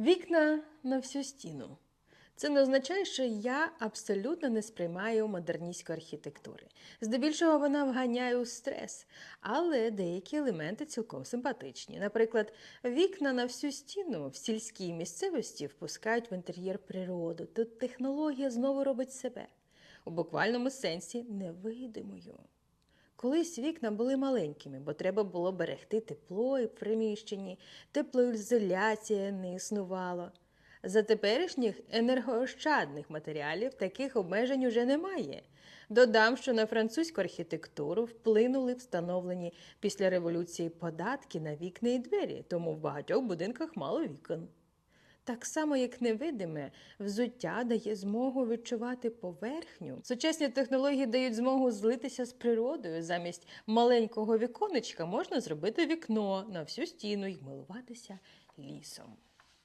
Вікна на всю стіну. Це не означає, що я абсолютно не сприймаю модерністської архітектури. Здебільшого вона вганяє у стрес, але деякі елементи цілком симпатичні. Наприклад, вікна на всю стіну в сільській місцевості впускають в інтер'єр природу. Тут технологія знову робить себе у буквальному сенсі невидимою. Колись вікна були маленькими, бо треба було берегти тепло і в приміщенні, теплоізоляція не існувало. За теперішніх енергоощадних матеріалів таких обмежень уже немає. Додам, що на французьку архітектуру вплинули встановлені після революції податки на вікна і двері, тому в багатьох будинках мало вікон. Так само, як невидиме, взуття дає змогу відчувати поверхню. Сучасні технології дають змогу злитися з природою. Замість маленького віконечка можна зробити вікно на всю стіну і милуватися лісом.